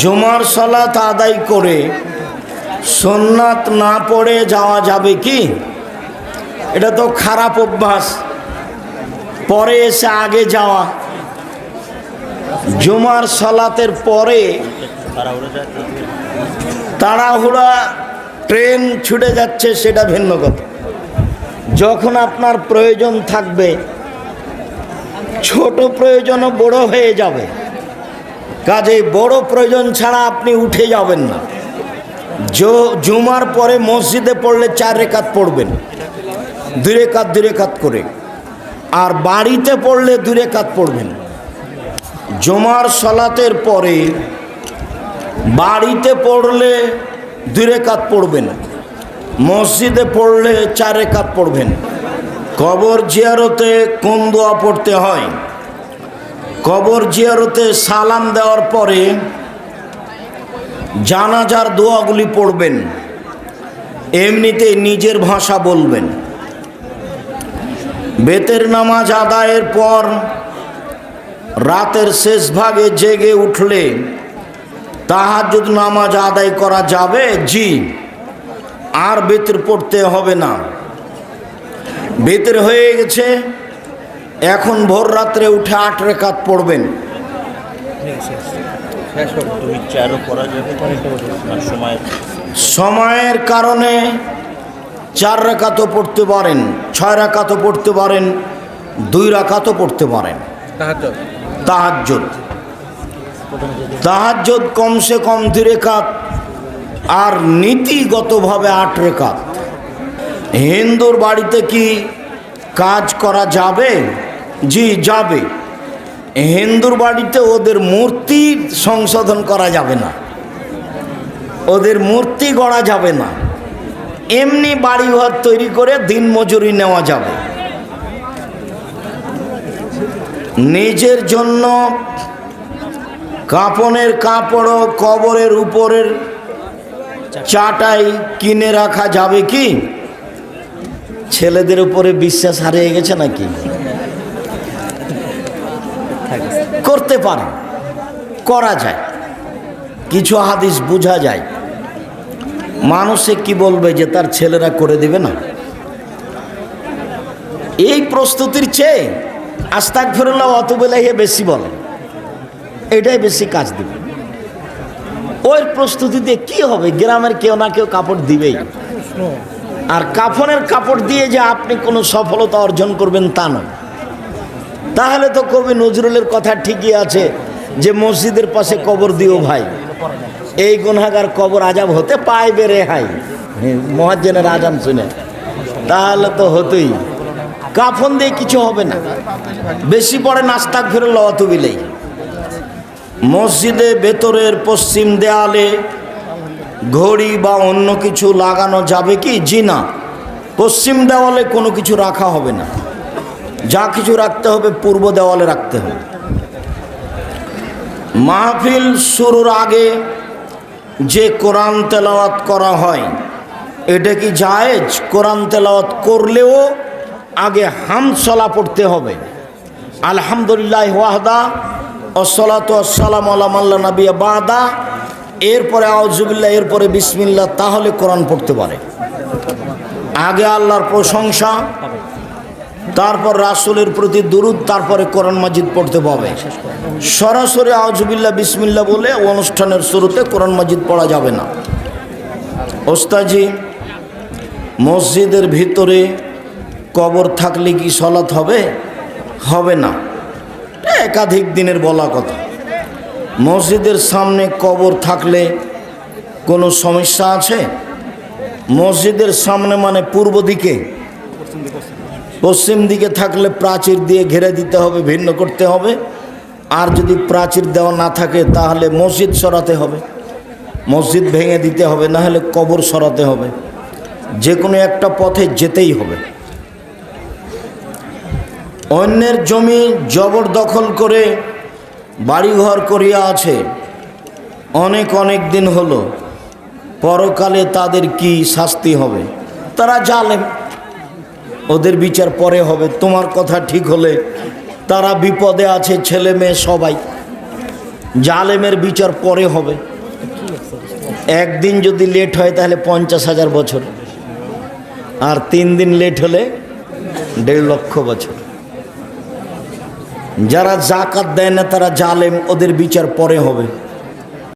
জুমার সলাত আদায় করে সোননাথ না পড়ে যাওয়া যাবে কি? এটা তো খারাপ অভ্যাস। পরে এসে আগে যাওয়া। জুমার সলাতের পরে তাড়াহুড়া ট্রেন ছুটে যাচ্ছে সেটা ভিন্ন কথা। যখন আপনার প্রয়োজন থাকবে, ছোট প্রয়োজনও বড় হয়ে যাবে। কাজে বড় প্রয়োজন ছাড়া আপনি উঠে যাবেন না। জুমার পরে মসজিদে পড়লে চার রেখাত পড়বেন। দুই রেখাত দুই রেখাত করে। আর বাড়িতে পড়লে দুই রেখাত পড়বেন। জুমার সলাতের পরে বাড়িতে পড়লে দুই রেখাত পড়বেন। মসজিদে পড়লে চার রেখাত পড়বেন। কবর জিয়ারতে কোন দোয়া পড়তে হয়? কবর জিয়ারতে সালাম দেওয়ার পরে জানাজার দোয়াগুলি পড়বেন, এমনিতে নিজের ভাষা বলবেন। বেতের নামাজ আদায়ের পর রাতের শেষ ভাগে জেগে উঠলে তাহাজ্জুদ নামাজ আদায় করা যাবে? জি। আর বেতের পড়তে হবে না। বেতের হয়ে গেছে এখন ভোর রাত্রে উঠে আট রেখাত পড়বেন। সময়ের কারণে চার রেখাতও পড়তে পারেন ছয় রেখাতও পড়তে পারেন দুই রাকাতও পড়তে পারেন। তাহাজ্জুদ। তাহাজ্জুদ কমসে কম দুই রেখাত আর নীতিগতভাবে আট রেখাত। হিন্দুর বাড়িতে কি কাজ করা যাবে? জি, যাবে। হিন্দুর বাড়িতে ওদের মূর্তি সংশোধন করা যাবে না। ওদের মূর্তি গড়া যাবে না। এমনি বাড়িঘর তৈরি করে দিন মজুরি নেওয়া যাবে। নিজের জন্য কাপনের কাপড় কবরের উপরের চাটাই কিনে রাখা যাবে কি? ছেলেদের উপরে বিশ্বাস হারিয়ে গেছে নাকি? করতে পারে, করা যায়। কিছু হাদিস বোঝা যায়। মানুষে কি বলবে যে তার ছেলেরা করে দিবে না? এই প্রস্তুতির চেয়ে আস্তাক ফেরুল্লাহ অতবেলাহে বেশি বলে। এটাই বেশি কাজ দিবে। ওই প্রস্তুতিতে কি হবে? গ্রামের কেউ না কেউ কাপড় দিবেই। আর কাফনের কাপড় দিয়ে যে আপনি কোনো সফলতা অর্জন করবেন তা নয়। তাহলে তো কবি নজরুলের কথা ঠিকই আছে যে মসজিদের পাশে কবর দিও ভাই। এই গুনাগার কবর আজাব হতে পাইবে রে হাই। মহাজনের আজান শুনে। তাহলে তো হতোই। কাফন দিয়ে কিছু হবে না। বেশি পরে নাস্তাক ফেরল অতবিলেই মসজিদে ভেতরের পশ্চিম দেয়ালে ঘড়ি বা অন্য কিছু লাগানো যাবে কি? জি না। পশ্চিম দেওয়ালে কোনো কিছু রাখা হবে না। যা কিছু রাখতে হবে, পূর্ব দেওয়ালে রাখতে হবে। মাহফিল শুরুর আগে যে কোরআন তেলাওয়াত করা হয়, এটা কি জায়েজ? কোরআন তেলাওয়াত করলেও আগে হামসলা পড়তে হবে। আলহামদুলিল্লাহ ওয়াহদা অসলাত আসসালাম আল্লাহ নবিয়া বাদা। এরপরে আউজুবিল্লাহ এরপরে বিসমিল্লাহ, তাহলে কোরআন পড়তে পারে। আগে আল্লাহর প্রশংসা তারপর রাসুলের প্রতি দুরুদ, তারপরে কোরআন মাজিদ পড়তে পাবে সরাসরি আউজুবিল্লাহ বিসমিল্লা বলে অনুষ্ঠানের শুরুতে কোরআন মাজিদ পড়া যাবে না। ওস্তাজি, মসজিদের ভিতরে কবর থাকলে কি সলাৎ হবে? হবে না। একাধিক দিনের বলা কথা। মসজিদের সামনে কবর থাকলে কোনো সমস্যা আছে? মসজিদের সামনে মানে পূর্ব দিকে? পশ্চিম দিকে থাকলে প্রাচীর দিয়ে ঘেরে দিতে হবে, ভিন্ন করতে হবে। আর যদি প্রাচীর দেওয়া না থাকে, তাহলে মসজিদ সরাতে হবে। মসজিদ ভেঙে দিতে হবে, না হলে কবর সরাতে হবে। যে কোনো একটা পথে যেতেই হবে। অন্যের জমি জবরদখল করে বাড়িঘর করিয়া আছে। অনেক অনেক দিন হলো, পরকালে তাদের কি শাস্তি হবে? তারা জালেম। ওদের বিচার পরে হবে। তোমার কথা ঠিক হলে তারা বিপদে আছে ছেলে মেয়ে সবাই। জালেমের বিচার পরে হবে। একদিন যদি লেট হয় তাহলে পঞ্চাশ হাজার বছর। আর তিন দিন লেট হলে দেড় লক্ষ বছর। যারা জাকাত দেয় না তারা জালেম, ওদের বিচার পরে হবে।